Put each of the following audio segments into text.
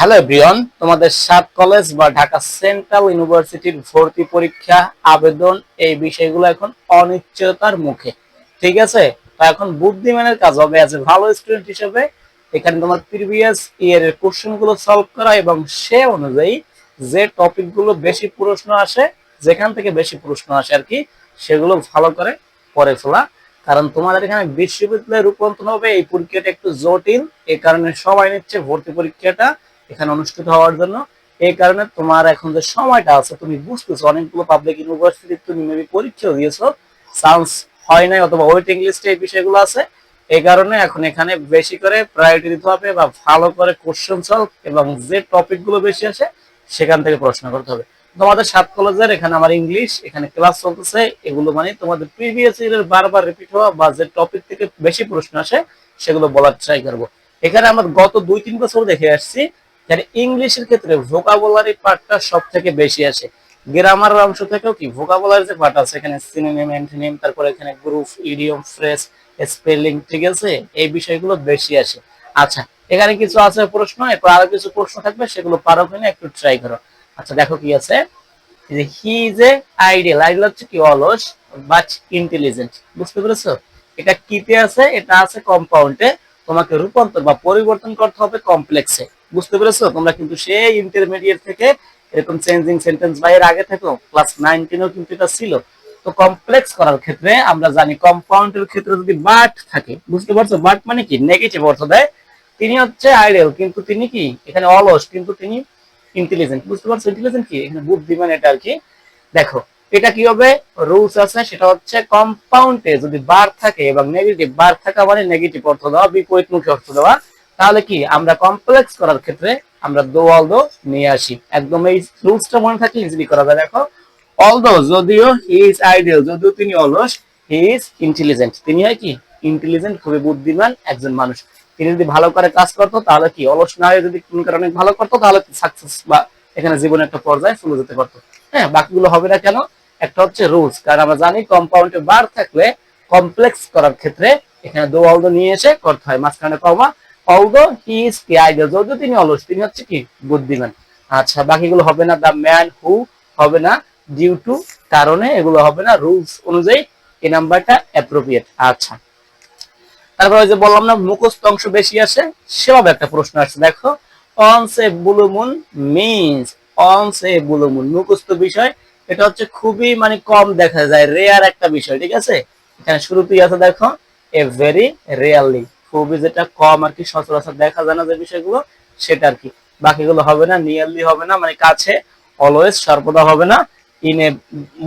Hello everyone, তোমাদের সাত college বা ঢাকা সেন্ট্রাল ইউনিভার্সিটির ভর্তি পরীক্ষা, আবেদন, এই বিষয়গুলো এখন অনিশ্চয়তার মুখে। ঠিক আছে? তো এখন বুদ্ধিমানের কাজ হবে এ ভালো স্টুডেন্ট হিসেবে। এখানে তোমার প্রিভিয়াস ইয়ার এর কোশ্চেনগুলো সলভ করা এবং সে অনুযায়ী যে টপিকগুলো বেশি প্রশ্ন আসে, যেখান থেকে বেশি প্রশ্ন আসে আর কি, সেগুলো ভালো করে পড়ে ফেলা। কারণ তোমাদের এখানে বিশ্ববিদ্যালয়ে রূপান্তর হবে, এই পরীক্ষাটা একটু জটিল এই কারণে সবাই নিচ্ছে ভর্তি পরীক্ষাটা। এখানে অনুষ্ঠিত হওয়ার জন্য। এই কারণে তোমার এখন যে সময়টা আছে, তুমি বুঝতেছো, অনেকগুলো পাবলিক ইউনিভার্সিটি তুমি মেবি পরীক্ষাও দিয়েছ। চান্স হয় নাই অথবা ওয়েটিং লিস্টে এই বিষয়গুলো আছে। এই কারণে এখন এখানে বেশি করে প্রায়োরিটি দিতে হবে বা ভালো করে কোশ্চেন সলভ এবং যে টপিকগুলো বেশি আসে, সেখান থেকে প্রশ্ন করতে হবে। তোমাদের সাত কলেজের এখানে আমার ইংলিশ এখানে ক্লাস চলতেছে। এগুলো মানে তোমাদের প্রিভিয়াস ইয়ারের বারবার রিপিট হওয়া বা যে টপিক থেকে বেশি প্রশ্ন আসে, সেগুলো বলার ট্রাই করব। এখানে আমার গত দুই তিন বছর দেখে আসছি যারা ইংলিশের ক্ষেত্রে ভোকাবুলারি পার্টটা সব থেকে বেশি আসে। গ্রামার অংশ থেকেও কি ভোকাবুলারি যে পার্ট আছে, এখানে সিনোনিম অ্যান্টোনিম তারপরে এখানে গ্রুপ ইডিয়ম ফ্রেজ স্পেলিং ঠিক আছে? এই বিষয়গুলো বেশি আসে। আচ্ছা এখানে কিছু আছে প্রশ্ন, এরপর আরও কিছু প্রশ্ন থাকবে, সেগুলো পারো কিনা একটু ট্রাই করো। আচ্ছা দেখো কি আছে। He is a ideal ideal হচ্ছে কি অলস বাট ইন্টেলিজেন্ট বুঝতে পেরেছ? এটা কিতে আছে? এটা আছে কম্পাউন্ডে তোমাকে রূপান্তর বা পরিবর্তন করতে হবে কমপ্লেক্সে বুঝতে পেরেছ? তোমরা কিন্তু সেই ইন্টারমিডিয়েট থেকে এরকম চেঞ্জিং সেন্টেন্স বা এর আগে থেকেও ক্লাস নাইনটিনেও কিন্তু এটা ছিল। তো কমপ্লেক্স করার ক্ষেত্রে আমরা জানি কম্পাউন্ডের ক্ষেত্রে যদি বাট থাকে, বুঝতে পারছ? বাট মানে কি? নেগেটিভ অর্থ দেয়। তিনি হচ্ছে আইডিয়াল কিন্তু তিনি কি? এখানে অলস, কিন্তু তিনি ইন্টেলিজেন্ট বুঝতে পারছ? ইন্টেলিজেন্ট কি? এখানে বুদ্ধিমান এটা আর কি। দেখো, এটা কি হবে? রুলস আছে, সেটা হচ্ছে কম্পাউন্ডে যদি বার থাকে এবং নেগেটিভ বার থাকা মানে নেগেটিভ অর্থ দেওয়া, বিপরীতমুখী অর্থ দেওয়া। তাহলে কি, আমরা কমপ্লেক্স করার ক্ষেত্রে আমরা দো অল দো নিয়ে আসি। একদম এই রুলসটা মনে থাকলে ইজিলি করা যায়। দেখো অলদো যদিও হি ইজ আইডিয়াল যদিও তিনি অলস হি ইজ ইন্টেলিজেন্ট তিনি হয় কি ইন্টেলিজেন্ট খুবই বুদ্ধিমান একজন মানুষ। তিনি যদি ভালো করে কাজ করতো, তাহলে কি, অলস না হয়ে যদি কোনো কারণে ভালো করতো, তাহলে সাকসেস বা এখানে জীবনে একটা পর্যায়ে চলে যেতে পারতো। হ্যাঁ বাকিগুলো হবে না কেন? একটা হচ্ছে রুলস কারণ আমরা জানি কম্পাউন্ডে বার থাকলে কমপ্লেক্স করার ক্ষেত্রে এখানে দো অলদো নিয়ে এসে করতে হয়। মাঝখানে কমা তিনি অলস, তিনি হচ্ছে কি? বুদ্ধিমান। আচ্ছা বাকিগুলো হবে না দ্য ম্যান হু হবে না ডিউ টু কারণে, এগুলো হবে না রুলস অনুযায়ী এই নাম্বারটা অ্যাপ্রোপ্রিয়েট আচ্ছা। তারপরে যে বললাম না, মুখস্থ অংশ বেশি আসে, সেভাবে একটা প্রশ্ন আসছে দেখো once blue moon means once blue moon মুখস্থ বিষয়, এটা হচ্ছে খুবই মানে কম দেখা যায় রেয়ার একটা বিষয়, ঠিক আছে? এখানে শুরুতেই আছে, দেখো এ ভেরি রেয়ারলি খুবই যেটা কম আর কি সচরাচর দেখা যায় না যে বিষয়গুলো, সেটা আর কি। বাকিগুলো হবে না নিয়ারলি হবে না মানে কাছে অলওয়েজ সর্বদা হবে না। ইন এ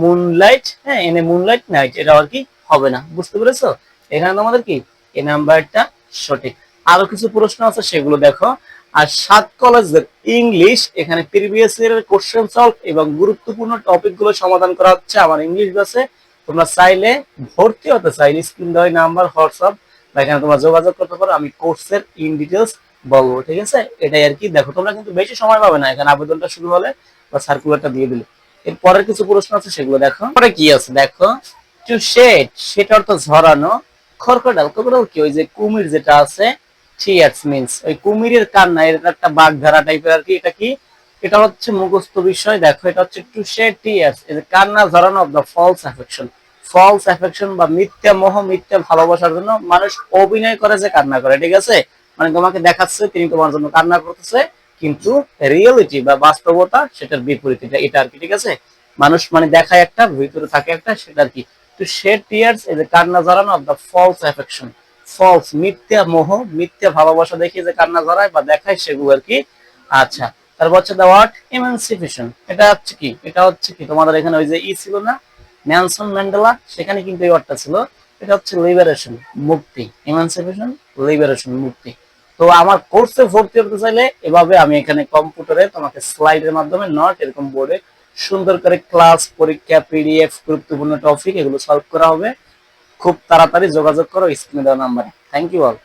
মুনলাইট হ্যাঁ ইন এ মুনলাইট নাইট এটা আর কি হবে না। বুঝতে পেরেছ? এখানে তোমাদের কি? এই নাম্বারটা সঠিক। আরও কিছু প্রশ্ন আছে, সেগুলো দেখো। আর সাত কলেজের ইংলিশ এখানে প্রিভিয়াস ইয়ারের কোশ্চেন সলভ এবং গুরুত্বপূর্ণ টপিকগুলো সমাধান করা হচ্ছে। আমার ইংলিশ বাসে তোমরা চাইলে ভর্তি হতে চাইলে স্ক্রিন দেওয়া নাম্বার হোয়াটসঅ্যাপ এখানে তোমরা যোগাযোগ করতে পারো, আমি কোর্সের ইন ডিটেলস বলব, ঠিক আছে? এটাই আর কি। দেখো, তোমরা কিন্তু বেশি সময় পাবে না। এখানে আবেদনটা শুরু হলে বা সার্কুলারটা দিয়ে দিলে। এর পরের কিছু প্রশ্ন আছে, সেগুলো দেখো। পরে কি আছে? দেখো টু শেড সেটা অর্থ ঝরানো খরকডাল খরকডাল কি? ওই যে কুমির যেটা আছে টিয়ার্স মিন্স ওই কুমিরের কান্না এটা একটা বাগধারা টাইপের আর কি, এটা কি? এটা হচ্ছে মুখস্থ বিষয়। দেখো, এটা হচ্ছে টু শেড টিয়ার্স কান্না, ঝরানো of the false affection false affection বা মিথ্যা মোহ, মিথ্যা ভালোবাসার জন্য মানুষ অভিনয় করে যে কান্না করে, ঠিক আছে? মানে তোমাকে দেখাচ্ছে তিনি তোমার জন্য কান্না করতেছে, কিন্তু রিয়েলিটি বা বাস্তবতা সেটার বিপরীত, এটা আর কি, ঠিক আছে? মানুষ মানে দেখায় একটা, ভিতরে থাকে একটা, সেটা আর কি। টু শেড টিয়ার্স এই যে কান্না জড়ানো of the false affection false মিথ্যা মোহ, মিথ্যা ভালোবাসা দেখে যে কান্না জড়ায় বা দেখায় সেগুলো আর কি। আচ্ছা তারপর হচ্ছে দ্য ওয়ার্ড ইমানসিপেশন এটা হচ্ছে কি? এটা হচ্ছে কি? তোমাদের এখানে ওই যে ই ছিল না? ন্যানসন ম্যান্ডেলা সেখানে কিন্তু এই ওয়ার্ডটা ছিল। এটা হচ্ছে লিবারেশন মুক্তি ইমানসিপেশন লিবারেশন মুক্তি তো আমার কোর্সে ভর্তি হতে চাইলে এভাবে আমি এখানে কম্পিউটারে তোমাকে স্লাইডের মাধ্যমে নট এরকম বোর্ডে সুন্দর করে ক্লাস পরীক্ষা পিডিএফ গুরুত্বপূর্ণ টপিক এগুলো সলভ করা হবে। খুব তাড়াতাড়ি যোগাযোগ করো স্ক্রিনে দেওয়া নাম্বারে থ্যাংক ইউ অল